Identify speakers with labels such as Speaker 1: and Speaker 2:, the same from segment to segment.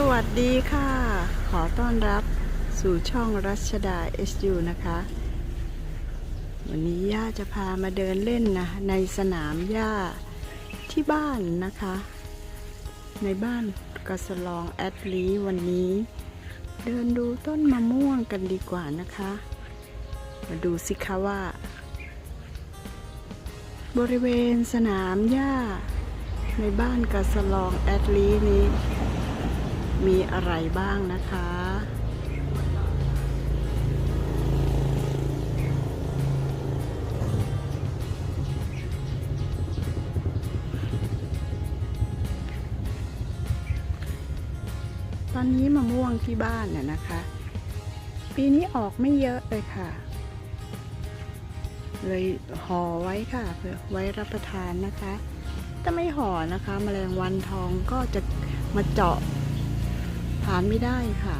Speaker 1: สวัสดีค่ะ ขอต้อนรับสู่ช่องรัชดา SU นะคะ วันนี้ย่าจะพามาเดินเล่นนะในสนามหญ้าที่บ้านนะคะ ในบ้านกสลองแอดลีวันนี้ เดินดูต้นมะม่วงกันดีกว่านะคะ มาดูสิคะว่า บริเวณสนามหญ้าในบ้านกสลองแอดลีนี้ มีอะไรบ้างนะคะ ตอนนี้มะม่วงที่บ้านน่ะนะคะ ปีนี้ออกไม่เยอะเลยค่ะ เลยห่อไว้ค่ะเพื่อไว้รับประทานนะคะถ้าไม่ห่อนะคะแมลงวันทองก็จะมาเจาะ ทานไม่ได้ค่ะ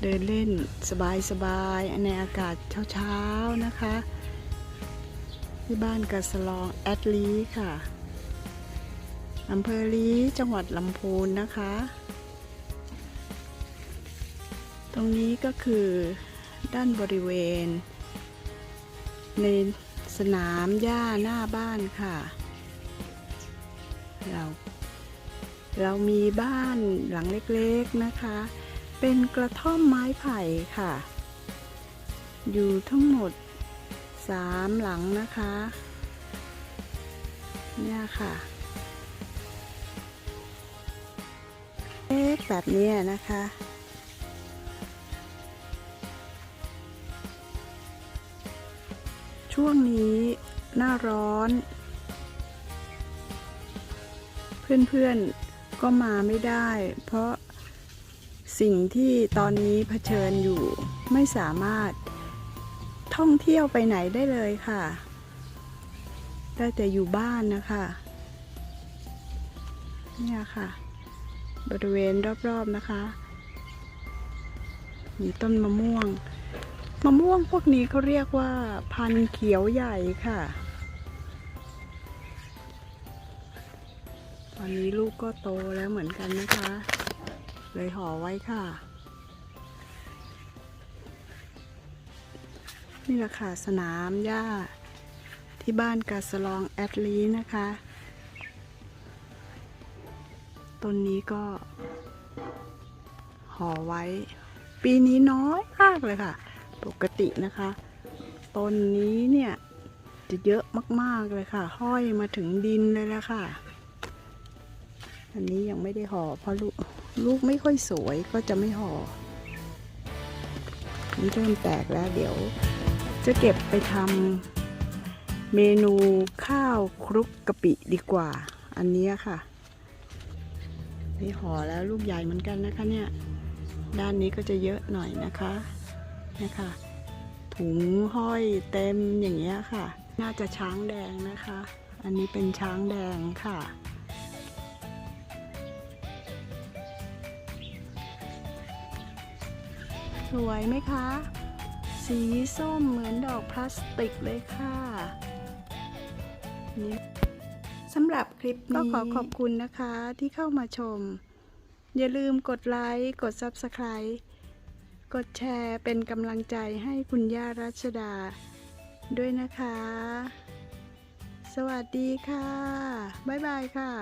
Speaker 1: เดินเล่นสบายๆในอากาศเช้าๆนะคะที่บ้านกระสลองแอดลีค่ะอำเภอลีจังหวัดลำพูนนะคะ ตรงนี้ก็คือด้านบริเวณ ในสนามหญ้าหน้าบ้านค่ะ เรา เรามีบ้านหลังเล็กๆนะคะ เป็นกระท่อมไม้ไผ่ค่ะ อยู่ทั้งหมดสามหลังนะคะ เนี่ยค่ะเล็กแบบนี้นะคะช่วงนี้หน้าร้อน เพื่อนๆก็มาไม่ได้ เพราะสิ่งที่ตอนนี้เผชิญอยู่ไม่สามารถท่องเที่ยวไปไหนได้เลยค่ะ ได้แต่อยู่บ้านนะคะ เนี่ยค่ะ บริเวณรอบๆนะคะ มีต้นมะม่วง มะม่วงพวกนี้เขาเรียกว่าพันเขียวใหญ่ค่ะ อนนี้ลูกก็โตแล้วเหมือนกันนะคะ เลยห่อไว้ค่ะ นี่แหละค่ะสนามหญ้า ที่บ้านกาสลองแอดลีนะคะต้นนี้ก็ห่อไว้ ปีนี้น้อยมากเลยค่ะ ปกตินะคะต้นนี้เนี่ยจะเยอะมากๆเลยค่ะ ห้อยมาถึงดินเลยละค่ะ อันนี้ยังไม่ได้ห่อเพราะลูกลูกไม่ค่อยสวยก็จะไม่ห่อนี่เริ่มแตกแล้วเดี๋ยว จะเก็บไปทำเมนูข้าวคลุกกะปิดีกว่า อันนี้ค่ะนี่ห่อแล้วลูกใหญ่เหมือนกันนะคะเนี่ย ด้านนี้ก็จะเยอะหน่อยนะคะนี่ค่ะถุงห้อยเต็มอย่างเงี้ยค่ะ น่าจะช้างแดงนะคะ อันนี้เป็นช้างแดงค่ะ สวยไหมคะ สีส้มเหมือนดอกพลาสติกเลยค่ะสำหรับคลิปนี้ก็ขอขอบคุณนะคะที่เข้ามาชม อย่าลืมกดไลค์ กด Subscribe กดแชร์เป็นกำลังใจให้คุณย่ารัชดา ด้วยนะคะ สวัสดีค่ะ บ๊ายบายค่ะ